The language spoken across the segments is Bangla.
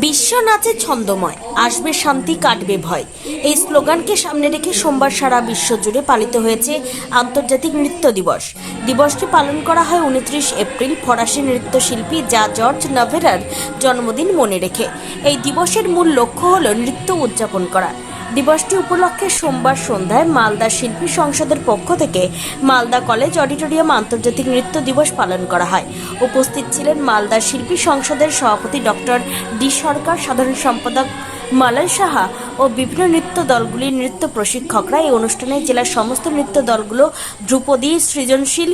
বিশ্ব নাচে ছন্দময়, আসবে শান্তি, কাটবে ভয়। এই স্লোগানকে সামনে রেখে সোমবার সারা বিশ্ব জুড়ে পালিত হয়েছে আন্তর্জাতিক নৃত্য দিবস। দিবসটি পালন করা হয় উনত্রিশ এপ্রিল, ফরাসি নৃত্যশিল্পী যা জর্জ নাভেরার জন্মদিন মনে রেখে। এই দিবসের মূল লক্ষ্য হল নৃত্য উদযাপন করা। দিবসটি উপলক্ষে সোমবার সন্ধ্যায় মালদা শিল্পী সংসদের পক্ষ থেকে মালদা কলেজ অডিটোরিয়াম আন্তর্জাতিক নৃত্য দিবস পালন করা হয়। উপস্থিত ছিলেন মালদা শিল্পী সংসদের সভাপতি ডক্টর ডি সরকার, সাধারণ সম্পাদক মালয় সাহা ও বিভিন্ন নৃত্য দলগুলির নৃত্য প্রশিক্ষকরা এই অনুষ্ঠানে জেলার সমস্ত নৃত্য দলগুলো ধ্রুপদী সৃজনশীল,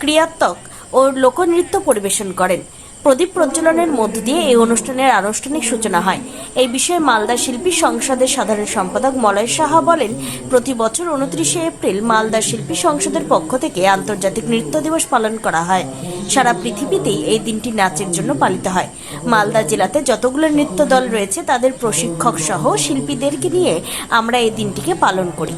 ক্রিয়াত্মক ও লোকনৃত্য পরিবেশন করেন। প্রদীপ প্রজ্বলনের মধ্য দিয়ে এই অনুষ্ঠানের আনুষ্ঠানিক সূচনা হয়। এই বিষয়ে মালদা শিল্পী সংসদের সাধারণ সম্পাদক মলয় সাহা বলেন, প্রতি বছর উনত্রিশে এপ্রিল মালদা শিল্পী সংসদের পক্ষ থেকে আন্তর্জাতিক নৃত্য দিবস পালন করা হয়। সারা পৃথিবীতেই এই দিনটি নাচের জন্য পালিত হয়। মালদা জেলাতে যতগুলো নৃত্য দল রয়েছে, তাদের প্রশিক্ষক সহ শিল্পীদেরকে নিয়ে আমরা এই দিনটিকে পালন করি।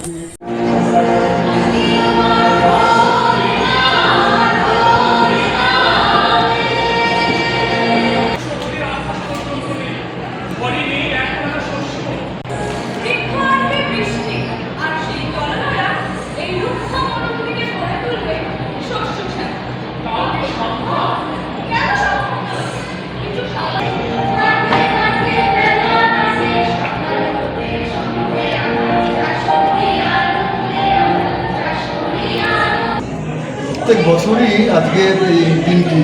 প্রত্যেক বছরই আজকের এই দিনটি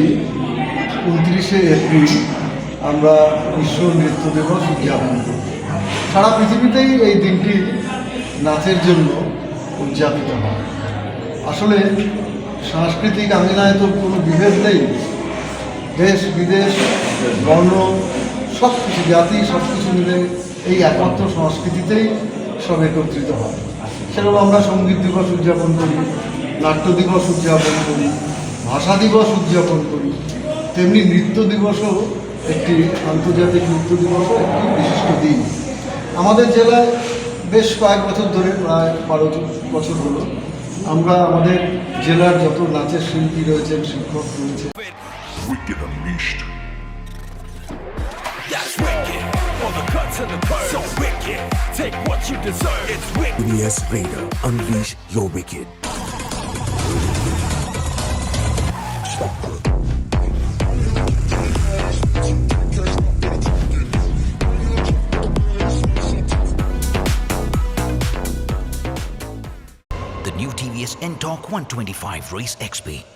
উনত্রিশে এপ্রিল আমরা বিশ্ব নৃত্য দিবস উদযাপন করি। সারা পৃথিবীতেই এই দিনটি নাচের জন্য উদযাপিত হয়। আসলে সাংস্কৃতিক আঙ্গিনায় তো কোনো বিভেদ নেই। দেশ, বিদেশ, বর্ণ সব কিছু জাতি সব কিছু মিলে এই একমাত্র সংস্কৃতিতেই সব একত্রিত হয়। সেরকম আমরা সংগীত দিবস উদযাপন করি। নাট্য দিবস উদযাপন করি ভাষা দিবস উদযাপন করি তেমনি নৃত্য দিবসও একটি আন্তর্জাতিক নৃত্য দিবসও একটি বিশিষ্ট দিন আমাদের জেলায় বেশ কয়েক বছর ধরে প্রায় বারো বছর হলো আমরা আমাদের জেলার যত নাচের শিল্পী রয়েছেন শিক্ষক রয়েছে. Take what you deserve. It's wicked. Raider, unleash your wicked. New TVS N-Torque 125 Race XP.